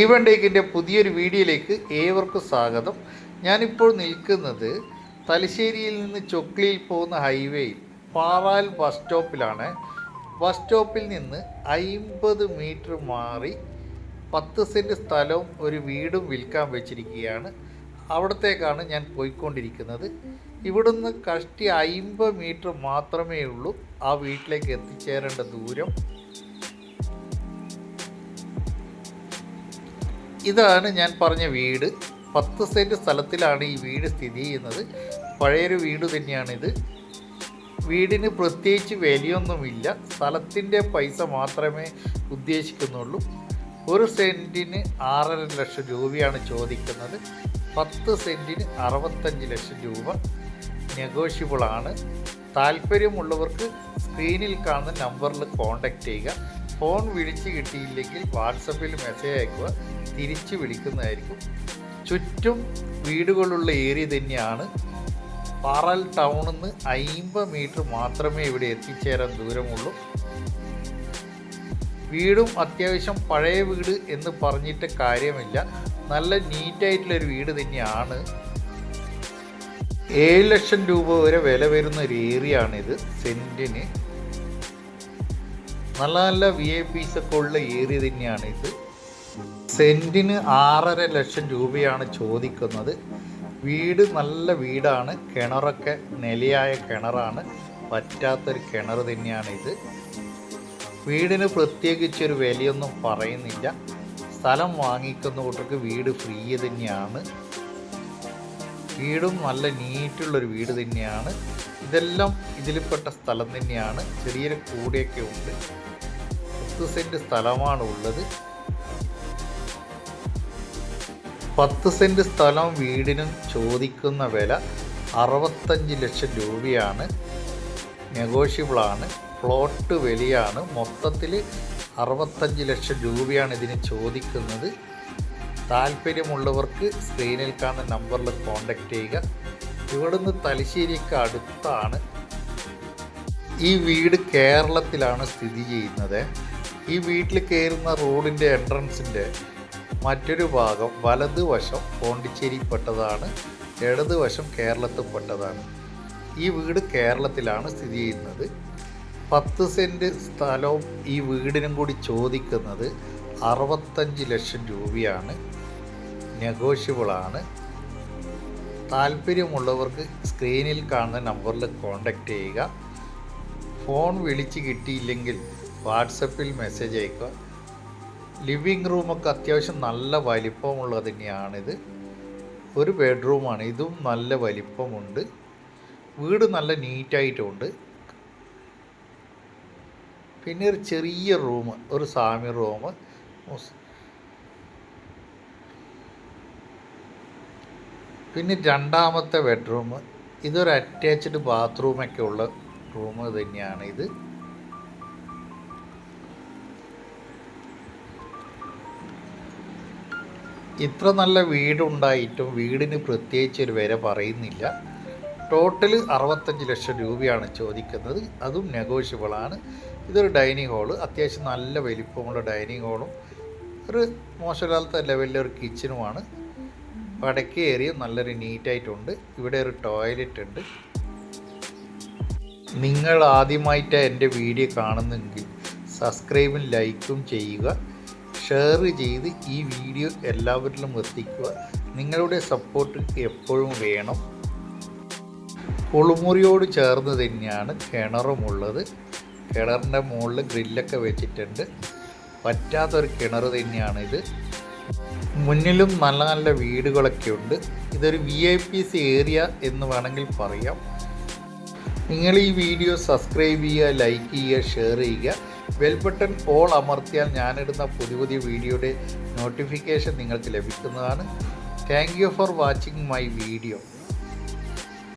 Even ടേക്കിന്റെ പുതിയൊരു വീഡിയോയിലേക്ക് ഏവർക്കും സ്വാഗതം. ഞാനിപ്പോൾ നിൽക്കുന്നത് തലശ്ശേരിയിൽ നിന്ന് ചൊക്ലിയിൽ പോകുന്ന ഹൈവേയിൽ പാറാൽ ബസ് സ്റ്റോപ്പിലാണ്. ബസ് സ്റ്റോപ്പിൽ നിന്ന് അയിമ്പത് മീറ്റർ മാറി പത്ത് സെന്റ് സ്ഥലവും ഒരു വീടും വിൽക്കാൻ വെച്ചിരിക്കുകയാണ്. അവിടത്തേക്കാണ് ഞാൻ പോയിക്കൊണ്ടിരിക്കുന്നത്. ഇവിടുന്ന് കഷ്ടി അയിമ്പത് മീറ്റർ മാത്രമേ ഉള്ളൂ ആ വീട്ടിലേക്ക് എത്തിച്ചേരേണ്ട ദൂരം. ഇതാണ് ഞാൻ പറഞ്ഞ വീട്. പത്ത് സെന്റ് സ്ഥലത്തിലാണ് ഈ വീട് സ്ഥിതി ചെയ്യുന്നത്. പഴയൊരു വീട് തന്നെയാണിത്. വീടിന് പ്രത്യേകിച്ച് വിലയൊന്നുമില്ല. സ്ഥലത്തിന്റെ പൈസ മാത്രമേ ഉദ്ദേശിക്കുന്നുള്ളൂ. ഒരു സെന്റിന് ആറര ലക്ഷം രൂപയാണ് ചോദിക്കുന്നത്. പത്ത് സെന്റിന് അറുപത്തഞ്ച് ലക്ഷം രൂപ നെഗോഷ്യബിളാണ് താല്പര്യമുള്ളവർക്ക് സ്ക്രീനിൽ കാണുന്ന നമ്പറിൽ കോൺടാക്റ്റ് ചെയ്യുക. ഫോൺ വിളിച്ച് കിട്ടിയില്ലെങ്കിൽ വാട്സപ്പിൽ മെസ്സേജ് അയക്കുക. തിരിച്ച് വിളിക്കുന്നതായിരിക്കും. ചുറ്റും വീടുകളുള്ള ഏരിയ തന്നെയാണ്. പാറൽ ടൗണിൽ നിന്ന് അയിമ്പത് മീറ്റർ മാത്രമേ ഇവിടെ എത്തിച്ചേരാൻ ദൂരമുള്ളൂ. വീടും അത്യാവശ്യം പഴയ വീട് എന്ന് പറഞ്ഞിട്ട് കാര്യമില്ല. നല്ല നീറ്റായിട്ടുള്ളൊരു വീട് തന്നെയാണ്. ഏഴ് ലക്ഷം രൂപ വരെ വില വരുന്ന ഒരു ഏരിയ ആണിത് സെന്റിന് നല്ല നല്ല വി ഐ പീസ് ഒക്കെ ഉള്ള ഏരിയ തന്നെയാണ് ഇത്. സെന്റിന് ആറര ലക്ഷം രൂപയാണ് ചോദിക്കുന്നത്. വീട് നല്ല വീടാണ്. കിണറൊക്കെ നിലയായ കിണറാണ്. പറ്റാത്തൊരു കിണർ തന്നെയാണ് ഇത്. വീടിന് പ്രത്യേകിച്ചൊരു വിലയൊന്നും പറയുന്നില്ല. സ്ഥലം വാങ്ങിക്കുന്ന കൂട്ടർക്ക് വീട് ഫ്രീ തന്നെയാണ്. വീടും നല്ല നീറ്റുള്ളൊരു വീട് തന്നെയാണ്. ഇതെല്ലാം ഇതിൽപ്പെട്ട സ്ഥലം തന്നെയാണ്. ചെറിയൊരു കൂടെയൊക്കെ ഉണ്ട്. പത്ത് സെന്റ് സ്ഥലമാണ് ഉള്ളത്. പത്ത് സെന്റ് സ്ഥലം വീടിനും ചോദിക്കുന്ന വില അറുപത്തഞ്ച് ലക്ഷം രൂപയാണ്. നെഗോഷ്യബിളാണ്. പ്ലോട്ട് വിലയാണ്. മൊത്തത്തിൽ അറുപത്തഞ്ച് ലക്ഷം രൂപയാണ് ഇതിന് ചോദിക്കുന്നത്. താല്പര്യമുള്ളവർക്ക് സ്ക്രീനിൽ കാണുന്ന നമ്പറിൽ കോൺടാക്റ്റ് ചെയ്യുക. ഇവിടുന്ന് തലശ്ശേരിക്ക് അടുത്താണ്. ഈ വീട് കേരളത്തിലാണ് സ്ഥിതി ചെയ്യുന്നത്. ഈ വീട്ടിൽ കയറുന്ന റോഡിന്റെ എൻട്രൻസിന്റെ മറ്റൊരു ഭാഗം വലതുവശം പോണ്ടിച്ചേരിപ്പെട്ടതാണ് ഇടതുവശം കേരളത്തിൽപ്പെട്ടതാണ് ഈ വീട് കേരളത്തിലാണ് സ്ഥിതി ചെയ്യുന്നത്. പത്ത് സെന്റ് സ്ഥലവും ഈ വീടിനും കൂടി ചോദിക്കുന്നത് അറുപത്തഞ്ച് ലക്ഷം രൂപയാണ്. നെഗോഷ്യബിളാണ് താല്പര്യമുള്ളവർക്ക് സ്ക്രീനിൽ കാണുന്ന നമ്പറിൽ കോൺടാക്റ്റ് ചെയ്യുക. ഫോൺ വിളിച്ച് കിട്ടിയില്ലെങ്കിൽ വാട്സപ്പിൽ മെസ്സേജ് അയക്കുക. ലിവിങ് റൂമൊക്കെ അത്യാവശ്യം നല്ല വലിപ്പമുള്ളത് തന്നെയാണിത്. ഒരു ബെഡ്റൂമാണ് ഇതും നല്ല വലിപ്പമുണ്ട്. വീട് നല്ല നീറ്റായിട്ടുമുണ്ട് പിന്നെ ഒരു ചെറിയ റൂം ഒരു സാമി റൂം. പിന്നെ രണ്ടാമത്തെ ബെഡ്റൂം. ഇതൊരു അറ്റാച്ച്ഡ് ബാത്റൂമൊക്കെ ഉള്ള റൂം തന്നെയാണ് ഇത് ഇത്ര നല്ല വീടുണ്ടായിട്ടും വീടിന് പ്രത്യേകിച്ച് ഒരു വില പറയുന്നില്ല. ടോട്ടൽ അറുപത്തഞ്ച് ലക്ഷം രൂപയാണ് ചോദിക്കുന്നത്. അതും നെഗോഷ്യബിളാണ് ഇതൊരു ഡൈനിങ് ഹോൾ. അത്യാവശ്യം നല്ല വലിപ്പമുള്ള ഡൈനിങ് ഹോളും ഒരു മോശമില്ലാത്ത ലെവലിലൊരു കിച്ചനുമാണ് വടക്കേ ഏരിയ നല്ലൊരു നീറ്റായിട്ടുണ്ട്. ഇവിടെ ഒരു ടോയ്ലറ്റ് ഉണ്ട്. നിങ്ങൾ ആദ്യമായിട്ട് എന്റെ വീഡിയോ കാണുന്നെങ്കിൽ സബ്സ്ക്രൈബും ലൈക്കും ചെയ്യുക. ഷെയർ ചെയ്ത് ഈ വീഡിയോ എല്ലാവരിലും എത്തിക്കുക. നിങ്ങളുടെ സപ്പോർട്ട് എപ്പോഴും വേണം. കുളിമുറിയോട് ചേർന്ന് തന്നെയാണ് കിണറുമുള്ളത്. കിണറിന്റെ മുകളിൽ ഗ്രില്ലൊക്കെ വെച്ചിട്ടുണ്ട്. പറ്റാത്തൊരു കിണർ തന്നെയാണിത്. മുന്നിലും നല്ല നല്ല വീടുകളൊക്കെ ഉണ്ട്. ഇതൊരു V I P C area എന്ന് വേണമെങ്കിൽ പറയാം. നിങ്ങൾ ഈ വീഡിയോ സബ്സ്ക്രൈബ് ചെയ്യുക ലൈക്ക് ചെയ്യുക ഷെയർ ചെയ്യുക. ബെൽ ബട്ടൺ ഓൾ അമർത്തിയാൽ ഞാനിടുന്ന പുതിയ പുതിയ വീഡിയോയുടെ നോട്ടിഫിക്കേഷൻ നിങ്ങൾക്ക് ലഭിക്കുന്നതാണ്. Thank you for watching my video